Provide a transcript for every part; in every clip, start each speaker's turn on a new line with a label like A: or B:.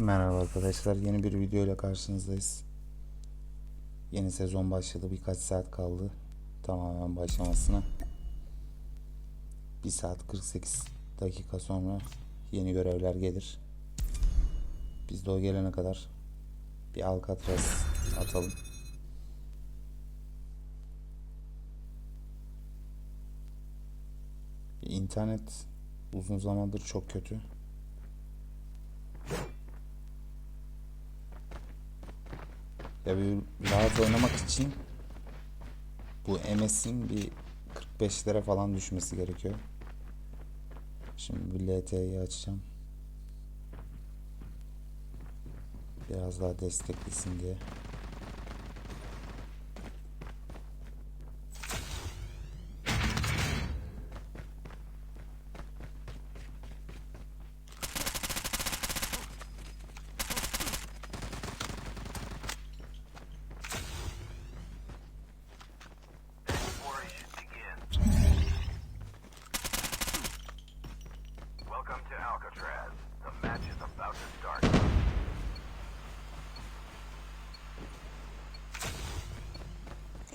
A: Merhaba arkadaşlar. Yeni bir video ile karşınızdayız. Yeni sezon başladı. Birkaç saat kaldı. Tamamen başlamasına. 1 saat 48 dakika sonra yeni görevler gelir. Biz de o gelene kadar bir Alcatraz atalım. İnternet uzun zamandır çok kötü. Ya bir rahat oynamak için bu MS'in bir 45'lere falan düşmesi gerekiyor. Şimdi bir LTE'yi açacağım. Biraz daha desteklesin diye.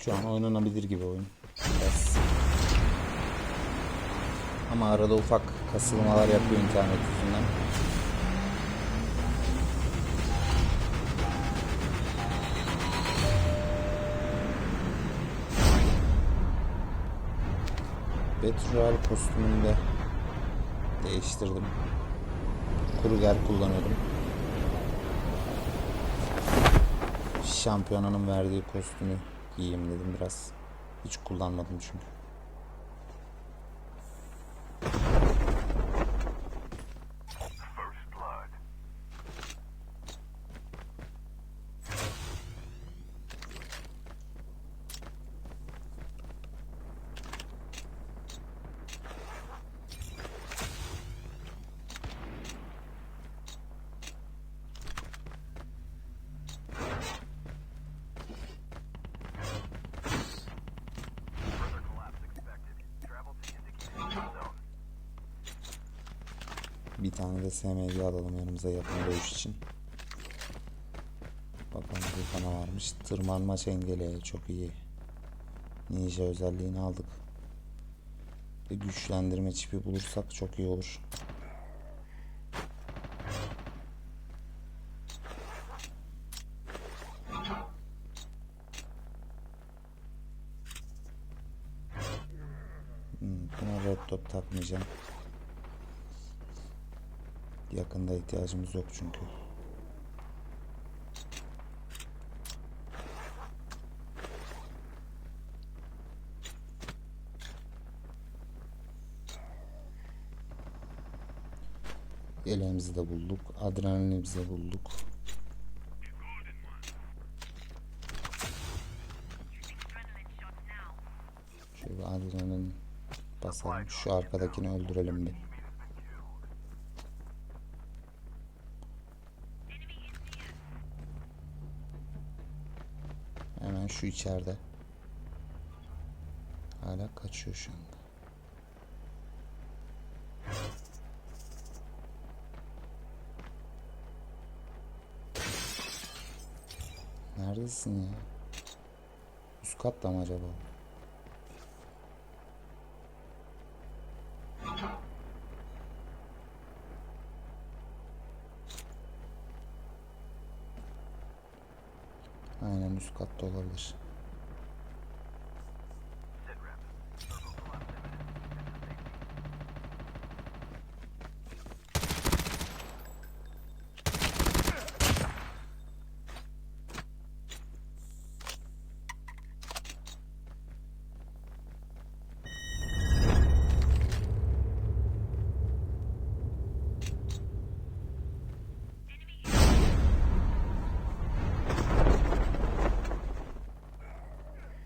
A: Şu an oynanabilir gibi oyun. Biraz. Ama arada ufak kasılmalar yapıyor internet yüzünden. Betrual kostümünü de değiştirdim. Kruger kullanıyordum. Şampiyonanın verdiği kostümü giyeyim dedim biraz. Hiç kullanmadım çünkü. Tane de SMG alalım yanımıza yakın dövüş için. Bakalım burada ne varmış. Tırmanmaç engeli çok iyi. Ninja özelliğini aldık. Bir güçlendirme çipi bulursak çok iyi olur. Hmm, buna red dot takmayacağım. Yakında ihtiyacımız yok çünkü. Yeleğimizi de bulduk. Adrenalinimizi de bulduk. Şöyle adrenalin basalım. Şu arkadakini öldürelim bir. Şu içeride. Hala kaçıyor şu anda. Neredesin ya? Üst katta mı acaba? Katta olabilir.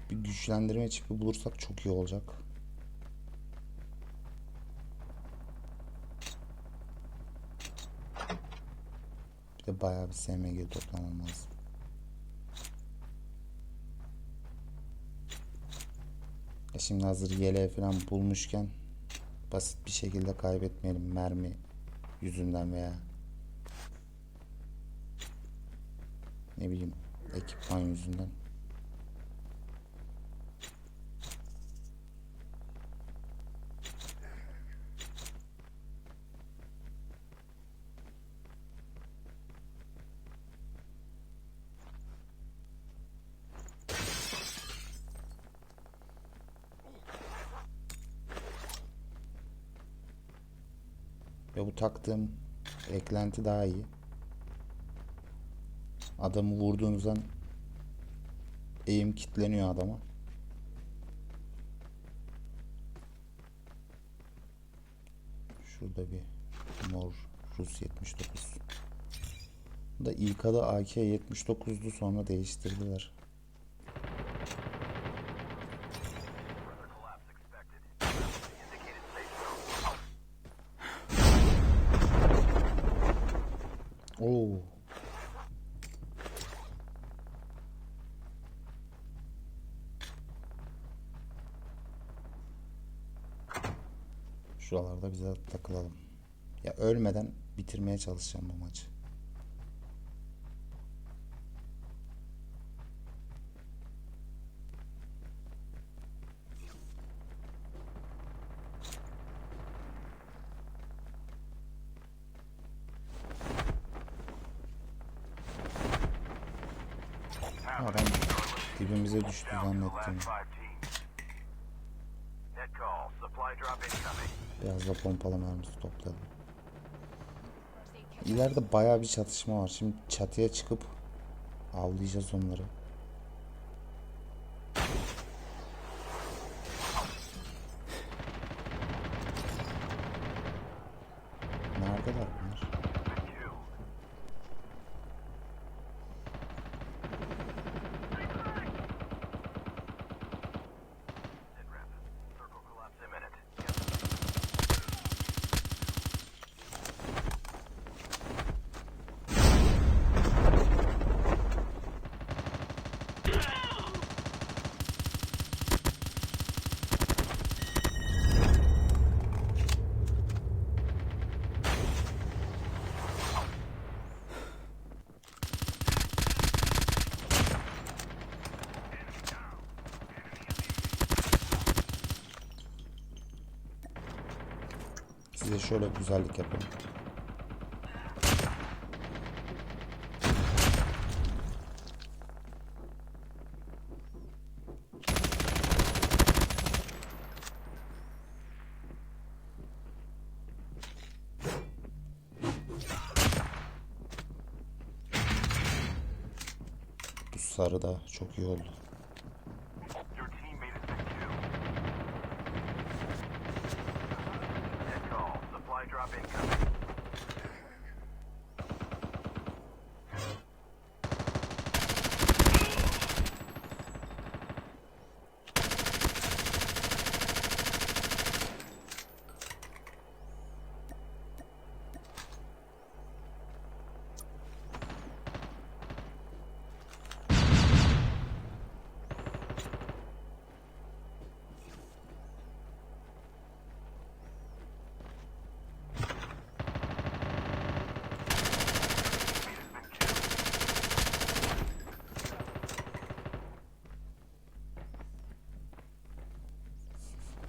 A: Bir güçlendirme çipi bulursak çok iyi olacak. Bir de bayağı bir SMG toplamam lazım. E şimdi hazır yeleği falan bulmuşken basit bir şekilde kaybetmeyelim mermi yüzünden veya Ne bileyim ekipman yüzünden. Taktığım eklenti daha iyi. Adamı vurduğunuzdan eğim kitleniyor adama. Şurada bir mor Rus 79. Bu da ilk adı AK 79'du sonra değiştirdiler. Oo. Şuralarda bize takılalım. Ya ölmeden bitirmeye çalışacağım bu maçı. Adam dibimize düştü zannettim. Biraz da pompalı mermisi topladım. İleride baya bir çatışma var. Şimdi çatıya çıkıp avlayacağız onları. Neredeler bunlar? Size şöyle güzellik yapayım. Bu sarı da çok iyi oldu.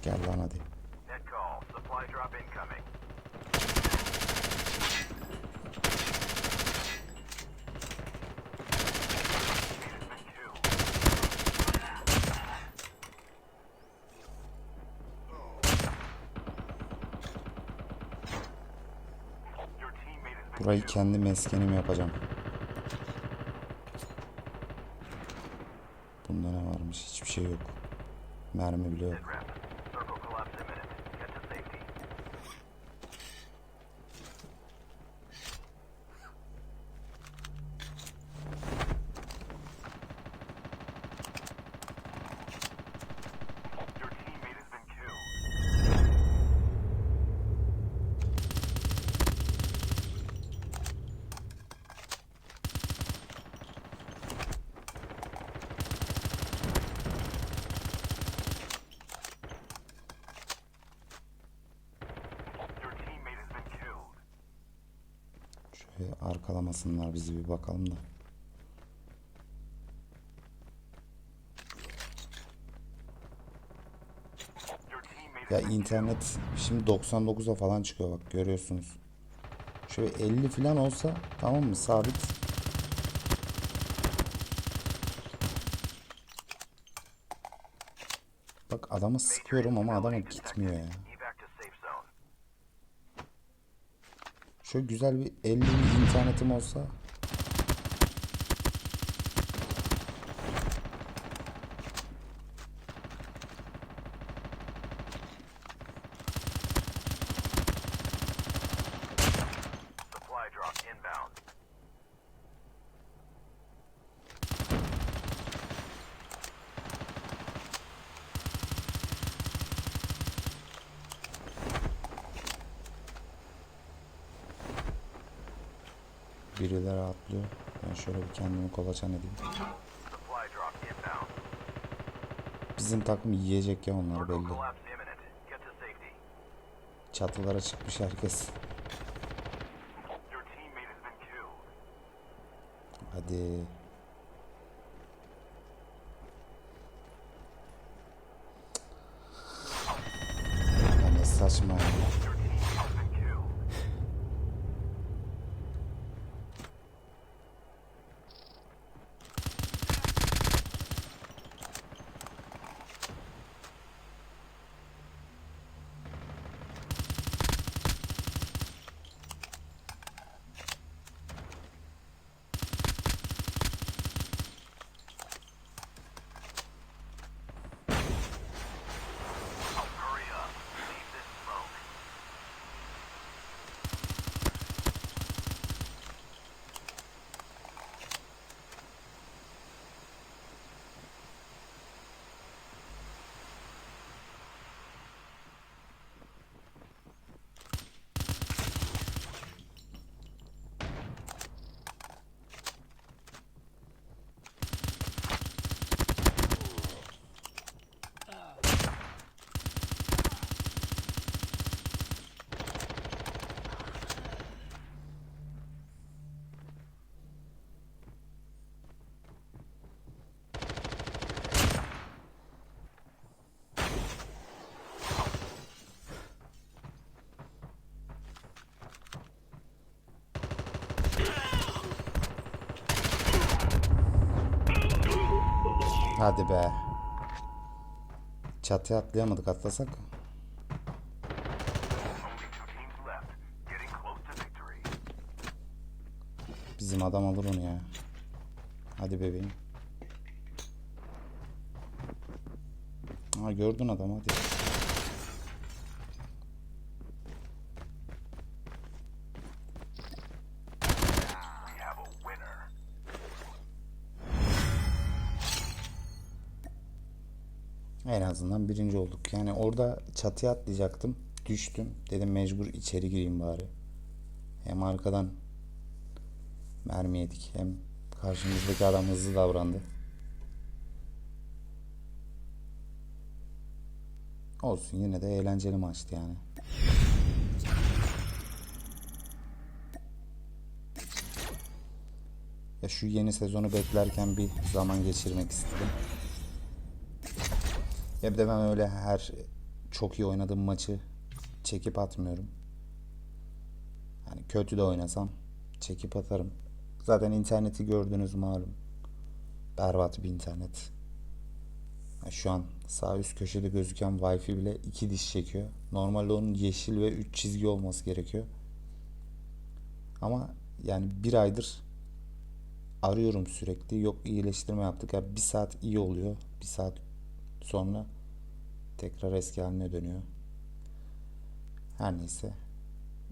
A: Gel lan hadi. Burayı kendi meskenim yapacağım. Bunda ne varmış? Hiçbir şey yok. Mermi bile yok. arkalamasınlar bizi bir bakalım da. Ya internet şimdi 99'a falan çıkıyor bak görüyorsunuz. Şöyle 50 falan olsa tamam mı sabit. Bak adamı sıkıyorum ama adama gitmiyor ya. Şöyle güzel bir 50 bir internetim olsa birileri atlıyor. Ben şöyle bir kendimi kolaçan edeyim. Bizim takım yiyecek ya
B: Cargo
A: belli. Çatılara çıkmış herkes. Hadi. Ya ne saçma ya. Hadi be. Çatıya atlayamadık atlasak. Bizim adam alır onu ya. Hadi bebeğim. Aa gördün adamı hadi. En azından birinci olduk. Yani orada çatıya atlayacaktım. Düştüm. Dedim mecbur içeri gireyim bari. Hem arkadan mermi yedik. Hem karşımızdaki adam hızlı davrandı. Olsun yine de eğlenceli maçtı yani. Ya şu yeni sezonu beklerken bir zaman geçirmek istedim. Ya bir de ben öyle her çok iyi oynadığım maçı çekip atmıyorum. Yani kötü de oynasam çekip atarım. Zaten interneti gördünüz malum. Berbat bir internet. Ya şu an sağ üst köşede gözüken Wi-Fi bile iki diş çekiyor. Normalde onun yeşil ve üç çizgi olması gerekiyor. Ama yani bir aydır arıyorum sürekli. Yok iyileştirme yaptık. Ya bir saat iyi oluyor. Bir saat sonra tekrar eski haline dönüyor. Her neyse.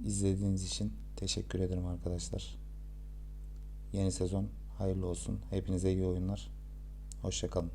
A: İzlediğiniz için teşekkür ederim arkadaşlar. Yeni sezon hayırlı olsun. Hepinize iyi oyunlar. Hoşçakalın.